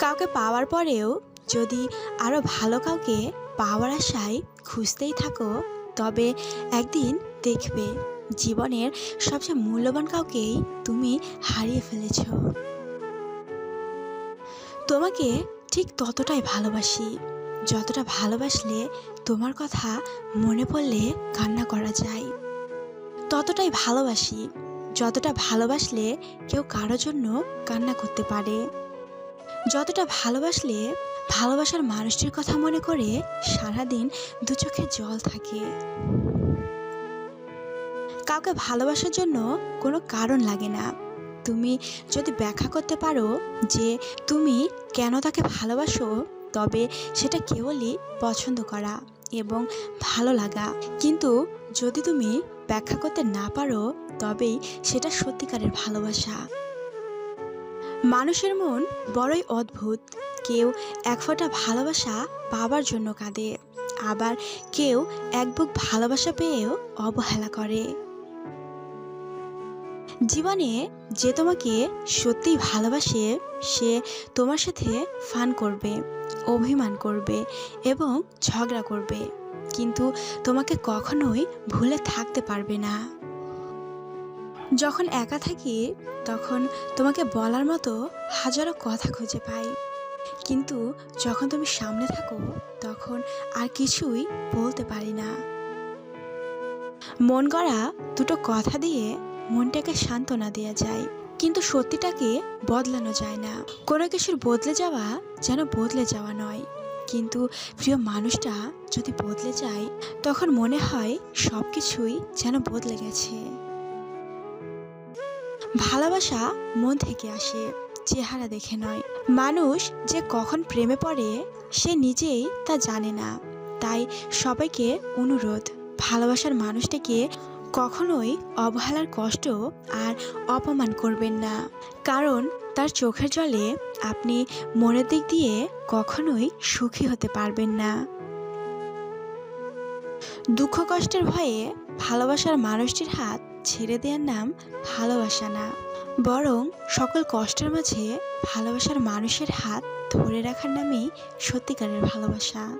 কাউকে পাওয়ার পরেও যদি আরও ভালো কাউকে পাওয়ার আশায় খুঁজতেই থাকো, তবে একদিন দেখবে জীবনের সবচেয়ে মূল্যবান কাউকেই তুমি হারিয়ে ফেলেছ। তোমাকে ঠিক ততটাই ভালোবাসি, যতটা ভালোবাসলে তোমার কথা মনে পড়লে কান্না করা যায়। ততটাই ভালোবাসি, যতটা ভালোবাসলে কেউ কারও জন্য কান্না করতে পারে। যতটা ভালোবাসলে ভালোবাসার মানুষটির কথা মনে করে সারাদিন দু চোখে জল থাকে। কাউকে ভালোবাসার জন্য কোনো কারণ লাগে না। তুমি যদি ব্যাখ্যা করতে পারো যে তুমি কেন তাকে ভালোবাসো, তবে সেটা কেবলই পছন্দ করা এবং ভালো লাগা। কিন্তু যদি তুমি ব্যাখ্যা করতে না পারো, তবেই সেটা সত্যিকারের ভালোবাসা। মানুষের মন বড়ই অদ্ভুত। কেউ এক ফোঁটা ভালোবাসা পাবার জন্য কাঁদে। আবার কেউ এক বুক ভালোবাসা পেয়েও অবহেলা করে। জীবনে যে তোমাকে সত্যিই ভালোবাসে, সে তোমার সাথে ফান করবে, অভিমান করবে এবং ঝগড়া করবে। কিন্তু তোমাকে কখনোই ভুলে থাকতে পারবে না। যখন একা থাকি, তখন তোমাকে বলার মতো হাজারো কথা খুঁজে পাই। কিন্তু যখন তুমি সামনে থাকো, তখন আর কিছুই বলতে পারি না। মন গড়া দুটো কথা দিয়ে মনটাকে সান্ত্বনা দেওয়া যায়। কিন্তু সত্যিটাকে বদলানো যায় না। কোনো কিছুর বদলে যাওয়া যেন বদলে যাওয়া নয়। কিন্তু প্রিয় মানুষটা যদি বদলে যায়, তখন মনে হয় সব কিছুই যেন বদলে গেছে। ভালোবাসা মন থেকে আসে, চেহারা দেখে নয়। মানুষ যে কখন প্রেমে পড়ে, সে নিজেই তা জানে না। তাই সবাইকে অনুরোধ, ভালোবাসার মানুষটাকে কখনোই অবহেলার কষ্ট আর অপমান করবেন না। কারণ তার চোখের জলে আপনি মনের দিক দিয়ে কখনোই সুখী হতে পারবেন না। দুঃখ কষ্টের ভয়ে ভালোবাসার মানুষটির হাত ছেড়ে দেওয়ার নাম ভালোবাসা না। বরং সকল কষ্টের মাঝে ভালোবাসার মানুষের হাত ধরে রাখার নামই সত্যিকারের ভালোবাসা।